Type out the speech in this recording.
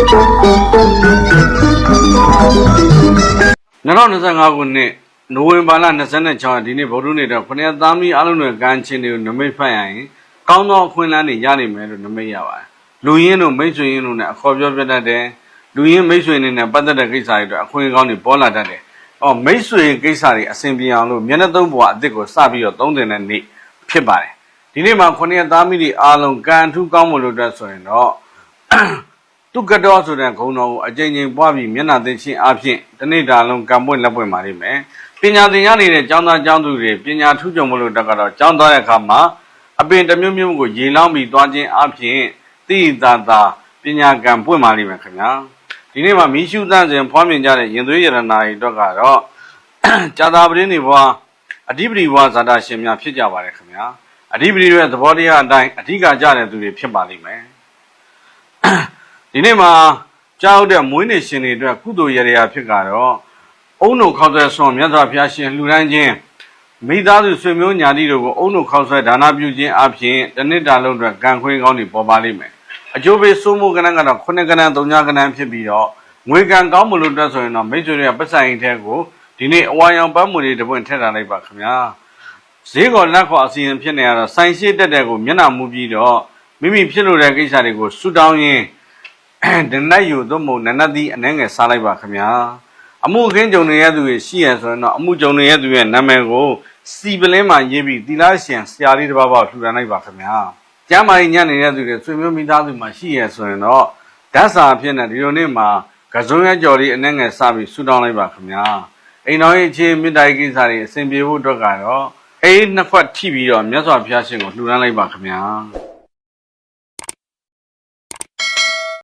2025ခုနှစ်နိုဝင်ဘာလ26ရက်ဒီနေ့ဗုဒ္ဓနေ့တော့ခொနည်းသားမီးအလုံးတွေကန်းချင်းတွေကိုနမိတ်ဖတ်ရရင်ကောင်းသောအခွင့်အလမ်းတွေရနိုင်မယ်လို့နမိတ်ရပါတယ်လူရင်းတို့မိတ်ဆွေရင်းတို့နဲ့အခေါ်ပြောပြတတ်တယ်လူရင်းမိတ်ဆွေတွေနဲ့ပတ်သက်တဲ့ကိစ္စတွေအတွက်အခွင့်အကောင်းတွေပေါ်လာတတ်တယ်အော်မိတ်ဆွေကိစ္စတွေအဆင်ပြေအောင်လို့မျက်နှာသုံးပေါ်အစ်စ်ကိုစပြီးတော့သုံးတင်တဲ့နေ့ဖြစ်ပါတယ်ဒီနေ့မှာခொနည်းသားမီးတွေအားလုံးကံထူးကောင်းမလို့အတွက်ဆိုရင်တော့ သူကတော်ဆိုတဲ့ဂုံတော်ကိုအကြိမ်ကြိမ်ပွားပြီးမျက်နှာသိချင်းအဖြစ်တနေ့တာလုံးကံပွင့်လက်ပွင့်ပါလိမ့်မယ်ပညာသင်ရနေတဲ့ကျောင်းသားကျောင်းသူတွေပညာထူးချွန်မလို့တက်ကတော့ကျောင်းသားတဲ့အခါမှာအပင်တစ်မျိုးမျိုးကိုရေလောင်းပြီးသွားခြင်းအဖြစ်သိသာသာပညာကံပွင့်ပါလိမ့်မယ်ခင်ဗျာဒီနေ့မှာမိရှုသန့်စဉ်ဖွားမြင်ကြတဲ့ရင်သွေးရတနာတွေတော့ကတော့ဇာတာပရင်းတွေဘွားအဓိပတိဘွားဇာတာရှင်များဖြစ်ကြပါတယ်ခင်ဗျာအဓိပတိရဲ့သဘောတရားအတိုင်းအဓိကကြတဲ့သူတွေဖြစ်ပါလိမ့်မယ် ဒီနေ့မှာကြောက်တဲ့မွေးနေ့ရှင်တွေအတွက်ကုသိုလ်ရရာဖြစ်ကတော့အုံနှုတ်ခောက်ဆွဲဆွန်မြတ်စွာဘုရားရှင်လှူဒန်းခြင်းမိသားစုဆွေမျိုးညာတိတို့ကိုအုံနှုတ်ခောက်ဆွဲဒါနပြုခြင်းအပြင်တစ်နှစ်တာလုံးအတွက်ကံခွင့်ကောင်းတွေပေါ်ပါလိမ့်မယ်အကျိုးပေးစိုးမိုးကဏ္ဍကတော့ခုနှစ်ကဏ္ဍသုံးညကဏ္ဍဖြစ်ပြီးတော့ငွေကံကောင်းမလို့အတွက်ဆိုရင်တော့မိတ်ဆွေတွေကပတ်ဆိုင်တဲ့ကိုဒီနေ့အဝါရောင်ပတ်မှုတွေတပွင့်ထည့်ထားလိုက်ပါခင်ဗျာဈေးကောလက်ခေါ်အစီရင်ဖြစ်နေရတော့စိုင်ရှိတက်တဲ့ကိုမျက်နှာမူပြီးတော့မိမိဖြစ်လို့တဲ့ကိစ္စတွေကိုဆူတောင်းရင်း ဒနတ်ယူတော့မဟုတ်နနတ်သီးအနှဲငယ်စားလိုက်ပါခင်ဗျာအမှုအခင်းကြုံနေရသူတွေရှိရဆိုရင်တော့အမှုကြုံနေရသူရဲ့နာမည်ကိုစီပလင်းမှာရေးပြီးသီလရှင်ဆရာလေးတစ်ပါးပါထူထမ်းလိုက်ပါခင်ဗျာကျမ်းမာရေးညံ့နေတဲ့သူတွေဆွေမျိုးမိသားစုမှာရှိရဆိုရင်တော့ဓာတ်စာအဖြစ်နဲ့ဒီလိုနေ့မှာကစုံရကြော်လေးအနှဲငယ်စားပြီးဆူတောင်းလိုက်ပါခင်ဗျာအိမ်တော်ရဲ့အခြေမိတ္တရေးကိစ္စတွေအဆင်ပြေဖို့အတွက်ကတော့အိမ်နှစ်ခွက်ထိပြီးတော့မြတ်စွာဘုရားရှင်ကိုလှူဒန်းလိုက်ပါခင်ဗျာ